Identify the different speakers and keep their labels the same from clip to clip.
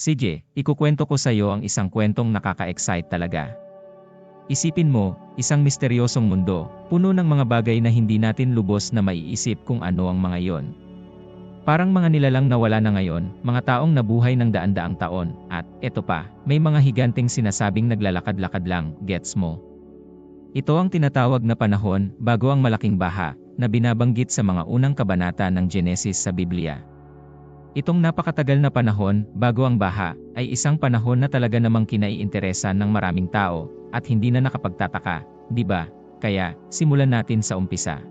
Speaker 1: Sige, ikukwento ko sa iyo ang isang kwentong nakaka-excite talaga. Isipin mo, isang misteryosong mundo, puno ng mga bagay na hindi natin lubos na maiisip kung ano ang mga iyon. Parang mga nilalang na wala na ngayon, mga taong nabuhay ng daan-daang taon, at, eto pa, may mga higanting sinasabing naglalakad-lakad lang, gets mo. Ito ang tinatawag na panahon, bago ang malaking baha, na binabanggit sa mga unang kabanata ng Genesis sa Biblia. Itong napakatagal na panahon, bago ang baha, ay isang panahon na talaga namang kinaiinteresan ng maraming tao, at hindi na nakapagtataka, di ba? Kaya, simulan natin sa umpisa.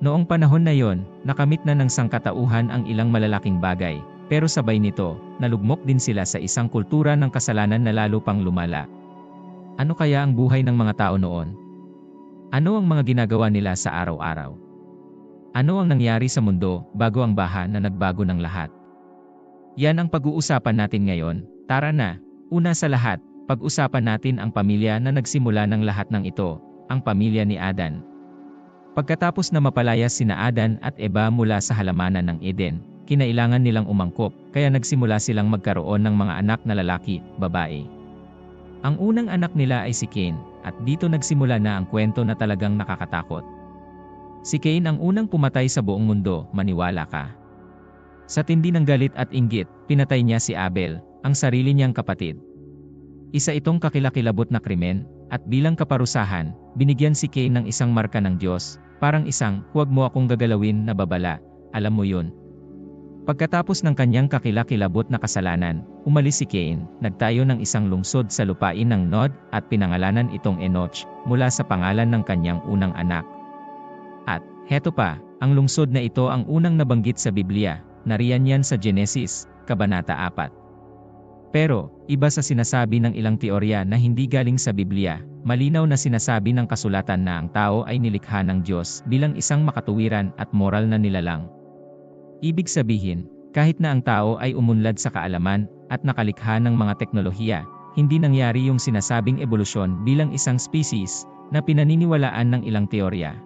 Speaker 1: Noong panahon na yon, nakamit na ng sangkatauhan ang ilang malalaking bagay, pero sabay nito, nalugmok din sila sa isang kultura ng kasalanan na lalo pang lumala. Ano kaya ang buhay ng mga tao noon? Ano ang mga ginagawa nila sa araw-araw? Ano ang nangyari sa mundo bago ang baha na nagbago ng lahat? Yan ang pag-uusapan natin ngayon. Tara na, una sa lahat, pag-usapan natin ang pamilya na nagsimula ng lahat ng ito, ang pamilya ni Adan. Pagkatapos na mapalayas sina Adan at Eva mula sa halamanan ng Eden, kinailangan nilang umangkop, kaya nagsimula silang magkaroon ng mga anak na lalaki, babae. Ang unang anak nila ay si Cain, at dito nagsimula na ang kwento na talagang nakakatakot. Si Cain ang unang pumatay sa buong mundo, maniwala ka. Sa tindi ng galit at inggit, pinatay niya si Abel, ang sarili niyang kapatid. Isa itong kakilakilabot na krimen, at bilang kaparusahan, binigyan si Cain ng isang marka ng Diyos, parang isang, huwag mo akong gagalawin na babala, alam mo yun. Pagkatapos ng kanyang kakilakilabot na kasalanan, umalis si Cain, nagtayo ng isang lungsod sa lupain ng Nod, at pinangalanan itong Enoch, mula sa pangalan ng kanyang unang anak, heto pa, ang lungsod na ito ang unang nabanggit sa Biblia, nariyan yan sa Genesis, Kabanata 4. Pero, iba sa sinasabi ng ilang teorya na hindi galing sa Biblia, malinaw na sinasabi ng kasulatan na ang tao ay nilikha ng Diyos bilang isang makatuwiran at moral na nilalang. Ibig sabihin, kahit na ang tao ay umunlad sa kaalaman at nakalikha ng mga teknolohiya, hindi nangyari yung sinasabing ebolusyon bilang isang species na pinaniniwalaan ng ilang teorya.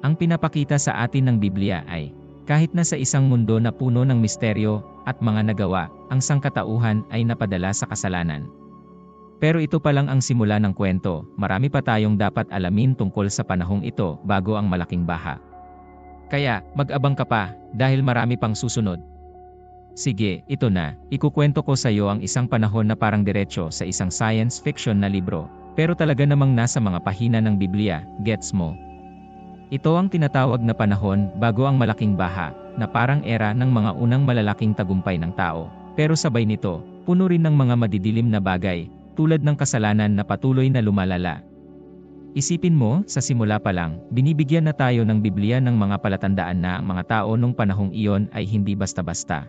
Speaker 1: Ang pinapakita sa atin ng Biblia ay, kahit na sa isang mundo na puno ng misteryo at mga nagawa, ang sangkatauhan ay napadala sa kasalanan. Pero ito pa lang ang simula ng kwento, marami pa tayong dapat alamin tungkol sa panahong ito bago ang malaking baha. Kaya, mag-abang ka pa, dahil marami pang susunod. Sige, ito na, ikukwento ko sa iyo ang isang panahon na parang diretsyo sa isang science fiction na libro, pero talaga namang nasa mga pahina ng Biblia, gets mo? Ito ang tinatawag na panahon bago ang malaking baha, na parang era ng mga unang malalaking tagumpay ng tao. Pero sabay nito, puno rin ng mga madidilim na bagay, tulad ng kasalanan na patuloy na lumalala. Isipin mo, sa simula pa lang, binibigyan na tayo ng Biblia ng mga palatandaan na ang mga tao nung panahong iyon ay hindi basta-basta.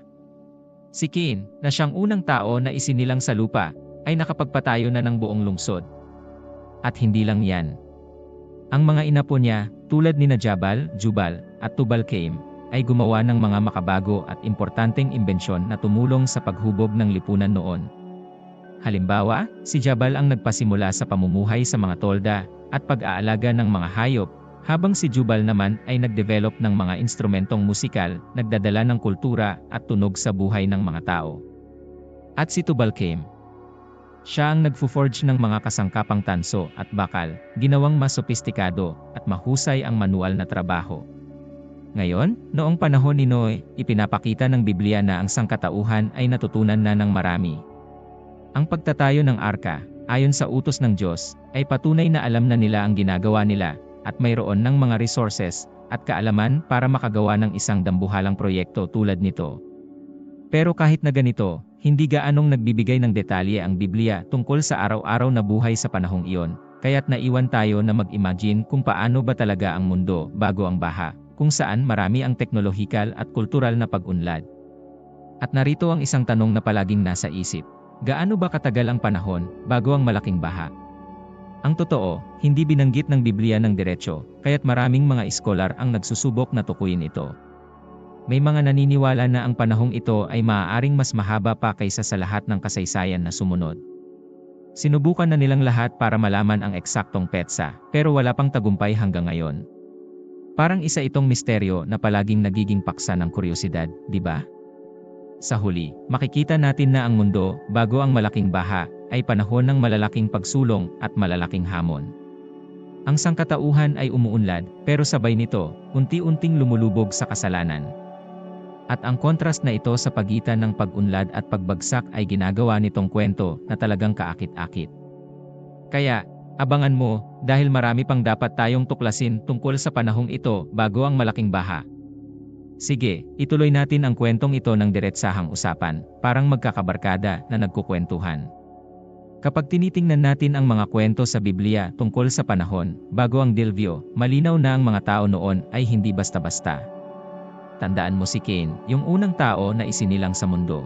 Speaker 1: Si Cain, na siyang unang tao na isinilang sa lupa, ay nakapagpatayo na ng buong lungsod. At hindi lang yan. Ang mga inapo niya, tulad ni Najabal, Jubal, at Tubal-Cain, ay gumawa ng mga makabago at importanteng imbensyon na tumulong sa paghubog ng lipunan noon. Halimbawa, si Jabal ang nagpasimula sa pamumuhay sa mga tolda at pag-aalaga ng mga hayop, habang si Jubal naman ay nagdevelop ng mga instrumentong musikal, nagdadala ng kultura at tunog sa buhay ng mga tao. At si Tubal-Cain, siya ang nagfo-forge ng mga kasangkapang tanso at bakal, ginawang mas sopistikado at mahusay ang manual na trabaho. Ngayon, noong panahon ni Noe, ipinapakita ng Biblia na ang sangkatauhan ay natutunan na ng marami. Ang pagtatayo ng arka, ayon sa utos ng Diyos, ay patunay na alam na nila ang ginagawa nila, at mayroon ng mga resources at kaalaman para makagawa ng isang dambuhalang proyekto tulad nito. Pero kahit na ganito, hindi gaanong nagbibigay ng detalye ang Biblia tungkol sa araw-araw na buhay sa panahong iyon, kaya't naiwan tayo na mag-imagine kung paano ba talaga ang mundo bago ang baha, kung saan marami ang teknolohikal at kultural na pag-unlad. At narito ang isang tanong na palaging nasa isip. Gaano ba katagal ang panahon bago ang malaking baha? Ang totoo, hindi binanggit ng Biblia ng diretsyo, kaya't maraming mga iskolar ang nagsusubok na tukuyin ito. May mga naniniwala na ang panahong ito ay maaaring mas mahaba pa kaysa sa lahat ng kasaysayan na sumunod. Sinubukan na nilang lahat para malaman ang eksaktong petsa, pero wala pang tagumpay hanggang ngayon. Parang isa itong misteryo na palaging nagiging paksa ng kuryosidad, di ba? sa huli, makikita natin na ang mundo, bago ang malaking baha, ay panahon ng malalaking pagsulong at malalaking hamon. Ang sangkatauhan ay umuunlad, pero sabay nito, unti-unting lumulubog sa kasalanan. At ang kontrast na ito sa pagitan ng pag-unlad at pagbagsak ay ginagawa nitong kwento na talagang kaakit-akit. Kaya, abangan mo, dahil marami pang dapat tayong tuklasin tungkol sa panahong ito bago ang malaking baha. Sige, ituloy natin ang kwentong ito ng diretsahang usapan, parang magkakabarkada na nagkukwentuhan. Kapag tinitingnan natin ang mga kwento sa Biblia tungkol sa panahon, bago ang dilbyo, malinaw na ang mga tao noon ay hindi basta-basta. Tandaan mo si Cain, yung unang tao na isinilang sa mundo.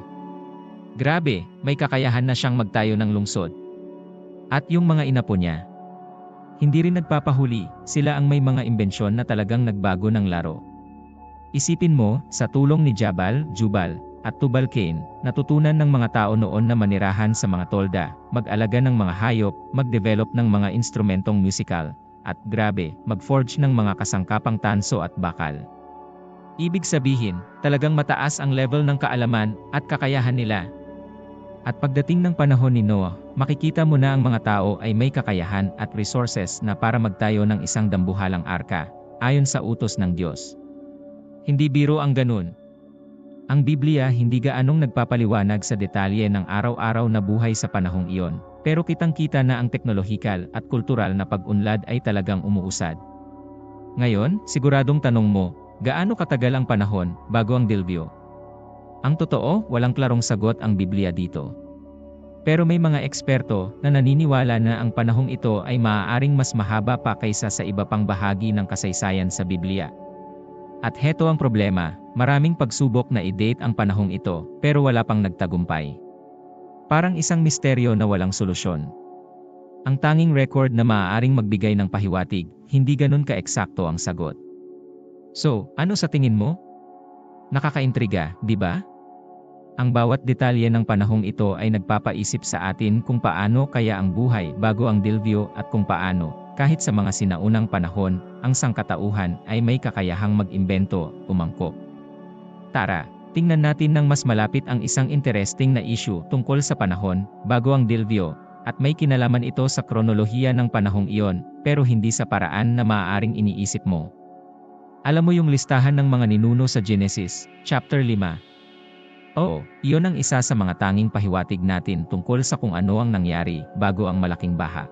Speaker 1: Grabe, may kakayahan na siyang magtayo ng lungsod. At yung mga inapo niya. Hindi rin nagpapahuli, sila ang may mga imbensyon na talagang nagbago ng laro. Isipin mo, sa tulong ni Jabal, Jubal, at Tubal Cain, natutunan ng mga tao noon na manirahan sa mga tolda, mag-alaga ng mga hayop, mag-develop ng mga instrumentong musical, at grabe, mag-forge ng mga kasangkapang tanso at bakal. Ibig sabihin, talagang mataas ang level ng kaalaman at kakayahan nila. At pagdating ng panahon ni Noah, makikita mo na ang mga tao ay may kakayahan at resources na para magtayo ng isang dambuhalang arka, ayon sa utos ng Diyos. Hindi biro ang ganun. Ang Biblia hindi gaanong nagpapaliwanag sa detalye ng araw-araw na buhay sa panahong iyon, pero kitang-kita na ang teknolohikal at kultural na pag-unlad ay talagang umuusad. Ngayon, siguradong tanong mo, gaano katagal ang panahon bago ang dilbyo? Ang totoo, walang klarong sagot ang Biblia dito. Pero may mga eksperto na naniniwala na ang panahong ito ay maaaring mas mahaba pa kaysa sa iba pang bahagi ng kasaysayan sa Biblia. At heto ang problema, maraming pagsubok na i-date ang panahong ito, pero wala pang nagtagumpay. Parang isang misteryo na walang solusyon. Ang tanging record na maaaring magbigay ng pahiwatig, hindi ganun ka-eksakto ang sagot. So, ano sa tingin mo? Nakakaintriga, di ba? Ang bawat detalye ng panahong ito ay nagpapaisip sa atin kung paano kaya ang buhay bago ang dilbyo at kung paano, kahit sa mga sinaunang panahon, ang sangkatauhan ay may kakayahang mag-imbento, umangkop. Tara, tingnan natin ng mas malapit ang isang interesting na issue tungkol sa panahon, bago ang dilbyo, at may kinalaman ito sa kronolohiya ng panahong iyon, pero hindi sa paraan na maaaring iniisip mo. Alam mo yung listahan ng mga ninuno sa Genesis, chapter 5, Oo, iyon ang isa sa mga tanging pahiwatig natin tungkol sa kung ano ang nangyari bago ang malaking baha.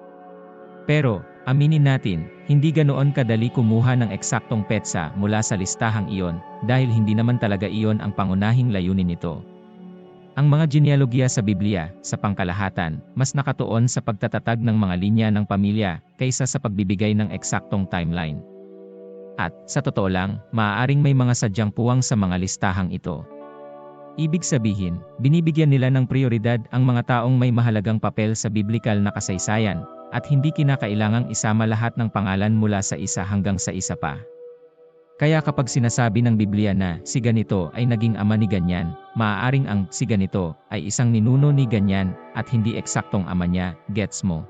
Speaker 1: Pero, aminin natin, hindi ganoon kadali kumuha ng eksaktong petsa mula sa listahang iyon dahil hindi naman talaga iyon ang pangunahing layunin nito. Ang mga genealogiya sa Biblia, sa pangkalahatan, mas nakatuon sa pagtatatag ng mga linya ng pamilya kaysa sa pagbibigay ng eksaktong timeline. At, sa totoo lang, maaaring may mga sadyang puwang sa mga listahang ito. Ibig sabihin, binibigyan nila ng prioridad ang mga taong may mahalagang papel sa biblikal na kasaysayan, at hindi kinakailangang isama lahat ng pangalan mula sa isa hanggang sa isa pa. Kaya kapag sinasabi ng Biblia na si ganito ay naging ama ni ganyan, maaaring ang si ganito ay isang ninuno ni ganyan at hindi eksaktong ama niya, gets mo.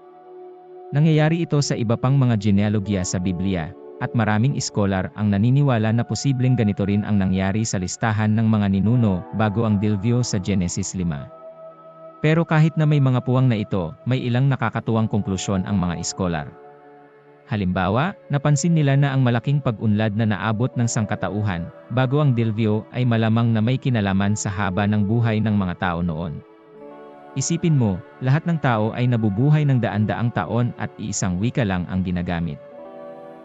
Speaker 1: Nangyayari ito sa iba pang mga genealogiya sa Biblia, at maraming iskolar ang naniniwala na posibleng ganito rin ang nangyari sa listahan ng mga ninuno bago ang dilbyo sa Genesis 5. Pero kahit na may mga puwang na ito, may ilang nakakatuwang konklusyon ang mga iskolar. Halimbawa, napansin nila na ang malaking pag-unlad na naabot ng sangkatauhan, bago ang dilbyo ay malamang na may kinalaman sa haba ng buhay ng mga tao noon. Isipin mo, lahat ng tao ay nabubuhay ng daan-daang taon at iisang wika lang ang ginagamit.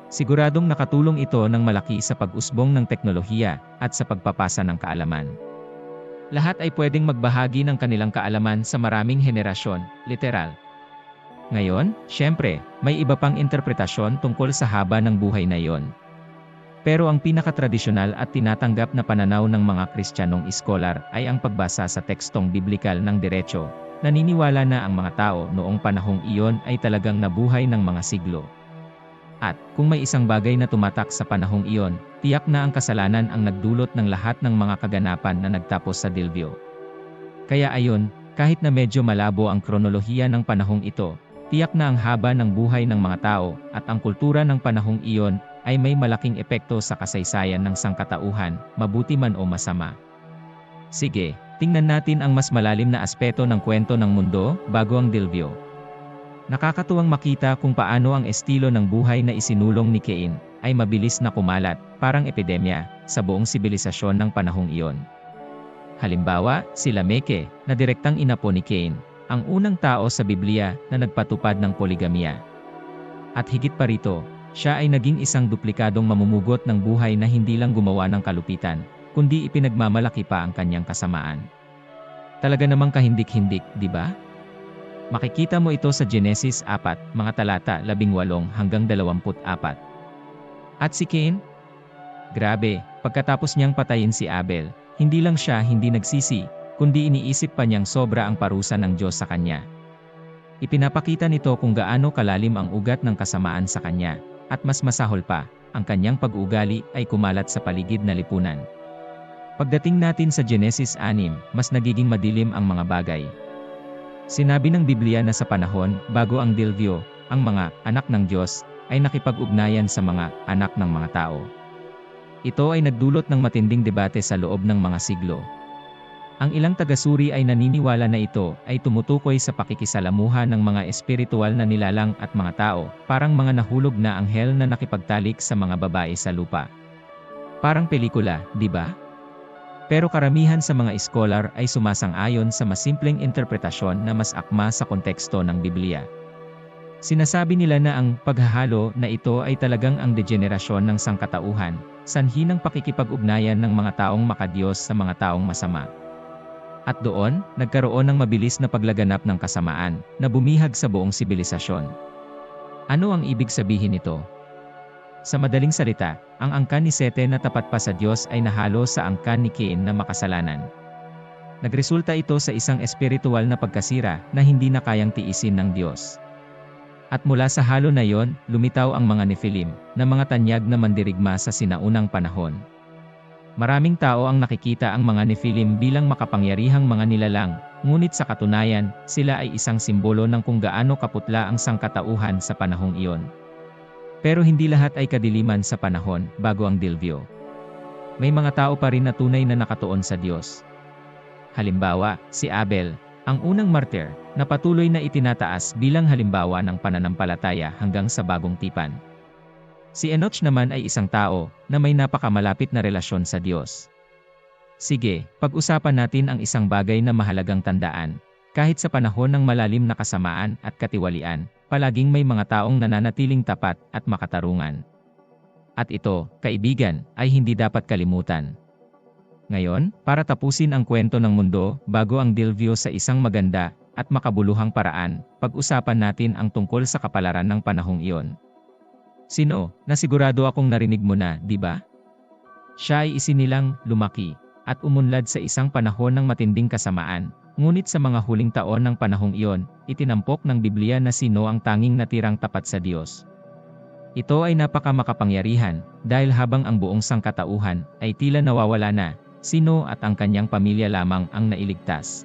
Speaker 1: Siguradong nakatulong ito ng malaki sa pag-usbong ng teknolohiya at sa pagpapasa ng kaalaman. Lahat ay pwedeng magbahagi ng kanilang kaalaman sa maraming henerasyon, literal. Ngayon, syempre, may iba pang interpretasyon tungkol sa haba ng buhay na iyon. Pero ang pinakatradisyonal at tinatanggap na pananaw ng mga Kristiyanong iskolar ay ang pagbasa sa tekstong biblikal ng diretsyo. Naniniwala na ang mga tao noong panahong iyon ay talagang nabuhay ng mga siglo. At, kung may isang bagay na tumatak sa panahong iyon, tiyak na ang kasalanan ang nagdulot ng lahat ng mga kaganapan na nagtapos sa dilbyo. Kaya ayon, kahit na medyo malabo ang kronolohiya ng panahong ito, tiyak na ang haba ng buhay ng mga tao at ang kultura ng panahong iyon ay may malaking epekto sa kasaysayan ng sangkatauhan, mabuti man o masama. Sige, tingnan natin ang mas malalim na aspeto ng kwento ng mundo bago ang Dilvio. Nakakatuwang makita kung paano ang estilo ng buhay na isinulong ni Cain ay mabilis na kumalat, parang epidemya, sa buong sibilisasyon ng panahong iyon. Halimbawa, si Lameke, na direktang inapo ni Cain, ang unang tao sa Biblia na nagpatupad ng poligamia. At higit pa rito, siya ay naging isang duplikadong mamumugot ng buhay na hindi lang gumawa ng kalupitan, kundi ipinagmamalaki pa ang kanyang kasamaan. Talaga namang kahindik-hindik, di ba? Makikita mo ito sa Genesis 4, mga talata 18 hanggang 24. At si Cain? Grabe, pagkatapos niyang patayin si Abel, hindi lang siya hindi nagsisi, kundi iniisip pa niyang sobra ang parusa ng Diyos sa kanya. Ipinapakita nito kung gaano kalalim ang ugat ng kasamaan sa kanya, at mas masahol pa, ang kanyang pag-ugali ay kumalat sa paligid na lipunan. Pagdating natin sa Genesis 6, mas nagiging madilim ang mga bagay. Sinabi ng Biblia na sa panahon, bago ang Dilvio, ang mga anak ng Diyos, ay nakipag-ugnayan sa mga anak ng mga tao. Ito ay nagdulot ng matinding debate sa loob ng mga siglo. Ang ilang tagasuri ay naniniwala na ito ay tumutukoy sa pakikisalamuha ng mga espiritual na nilalang at mga tao, parang mga nahulog na anghel na nakipagtalik sa mga babae sa lupa. Parang pelikula, di ba? Pero karamihan sa mga scholar ay sumasang-ayon sa masimpleng interpretasyon na mas akma sa konteksto ng Biblia. Sinasabi nila na ang paghahalo na ito ay talagang ang degenerasyon ng sangkatauhan, sanhi ng pakikipag-ugnayan ng mga taong makadiyos sa mga taong masama. At doon, nagkaroon ng mabilis na paglaganap ng kasamaan, na bumihag sa buong sibilisasyon. Ano ang ibig sabihin nito? Sa madaling salita, ang angkan ni Sete na tapat pa sa Diyos ay nahalo sa angkan ni Cain na makasalanan. Nagresulta ito sa isang espiritual na pagkasira na hindi na kayang tiisin ng Diyos. At mula sa halo na yon, lumitaw ang mga Nephilim, na mga tanyag na mandirigma sa sinaunang panahon. Maraming tao ang nakikita ang mga Nephilim bilang makapangyarihang mga nilalang, ngunit sa katunayan, sila ay isang simbolo ng kung gaano kaputla ang sangkatauhan sa panahong iyon. Pero hindi lahat ay kadiliman sa panahon, bago ang Dilvio. May mga tao pa rin na tunay na nakatuon sa Diyos. Halimbawa, si Abel, ang unang martir, na patuloy na itinataas bilang halimbawa ng pananampalataya hanggang sa bagong tipan. Si Enoch naman ay isang tao na may napakamalapit na relasyon sa Diyos. Sige, pag-usapan natin ang isang bagay na mahalagang tandaan. Kahit sa panahon ng malalim na kasamaan at katiwalian, palaging may mga taong nananatiling tapat at makatarungan. At ito, kaibigan, ay hindi dapat kalimutan. Ngayon, para tapusin ang kwento ng mundo, bago ang Dilvio sa isang maganda at makabuluhang paraan, pag-usapan natin ang tungkol sa kapalaran ng panahong iyon. Sino, na sigurado akong narinig mo na, di ba? Siya ay isinilang, lumaki, at umunlad sa isang panahon ng matinding kasamaan, ngunit sa mga huling taon ng panahong iyon, itinampok ng Biblia na sino ang tanging natirang tapat sa Diyos. Ito ay napakamakapangyarihan, dahil habang ang buong sangkatauhan ay tila nawawala na, sino at ang kanyang pamilya lamang ang nailigtas.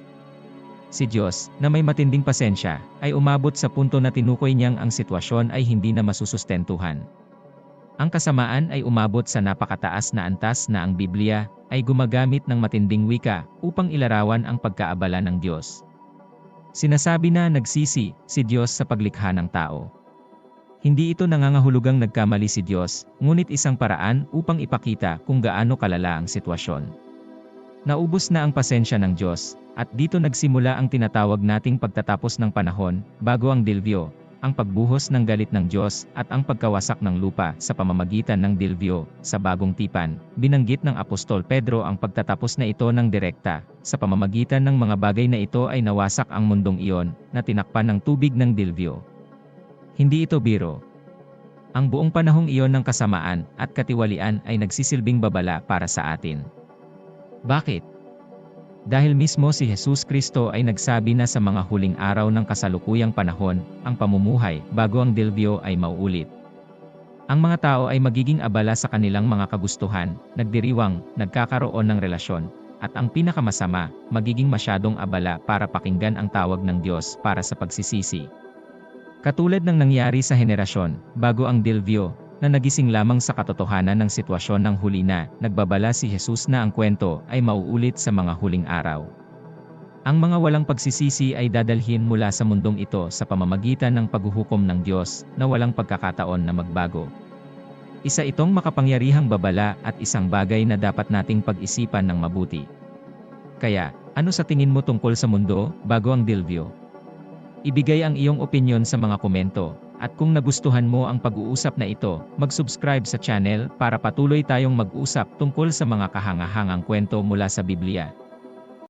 Speaker 1: Si Diyos, na may matinding pasensya, ay umabot sa punto na tinukoy niyang ang sitwasyon ay hindi na masusustentuhan. Ang kasamaan ay umabot sa napakataas na antas na ang Biblia ay gumagamit ng matinding wika upang ilarawan ang pagkaabala ng Diyos. Sinasabi na nagsisi si Diyos sa paglikha ng tao. Hindi ito nangangahulugang nagkamali si Diyos, ngunit isang paraan upang ipakita kung gaano kalala ang sitwasyon. Naubos na ang pasensya ng Diyos, at dito nagsimula ang tinatawag nating pagtatapos ng panahon, bago ang Dilvio, ang pagbuhos ng galit ng Diyos at ang pagkawasak ng lupa sa pamamagitan ng Dilvio, sa bagong tipan. Binanggit ng Apostol Pedro ang pagtatapos na ito ng direkta, sa pamamagitan ng mga bagay na ito ay nawasak ang mundong iyon, na tinakpan ng tubig ng Dilvio. Hindi ito biro. Ang buong panahong iyon ng kasamaan at katiwalian ay nagsisilbing babala para sa atin. Bakit? Dahil mismo si Jesus Kristo ay nagsabi na sa mga huling araw ng kasalukuyang panahon, ang pamumuhay bago ang dilbyo ay mauulit. Ang mga tao ay magiging abala sa kanilang mga kagustuhan, nagdiriwang, nagkakaroon ng relasyon, at ang pinakamasama, magiging masyadong abala para pakinggan ang tawag ng Diyos para sa pagsisisi. Katulad ng nangyari sa henerasyon, bago ang dilbyo, na nagising lamang sa katotohanan ng sitwasyon ng huli na, nagbabala si Jesus na ang kwento ay mauulit sa mga huling araw. Ang mga walang pagsisisi ay dadalhin mula sa mundong ito sa pamamagitan ng paghuhukom ng Diyos na walang pagkakataon na magbago. Isa itong makapangyarihang babala at isang bagay na dapat nating pag-isipan ng mabuti. Kaya, ano sa tingin mo tungkol sa mundo, bago ang Dilvio? Ibigay ang iyong opinyon sa mga komento, at kung nagustuhan mo ang pag-uusap na ito, mag-subscribe sa channel para patuloy tayong mag-usap tungkol sa mga kahangahangang kwento mula sa Biblia.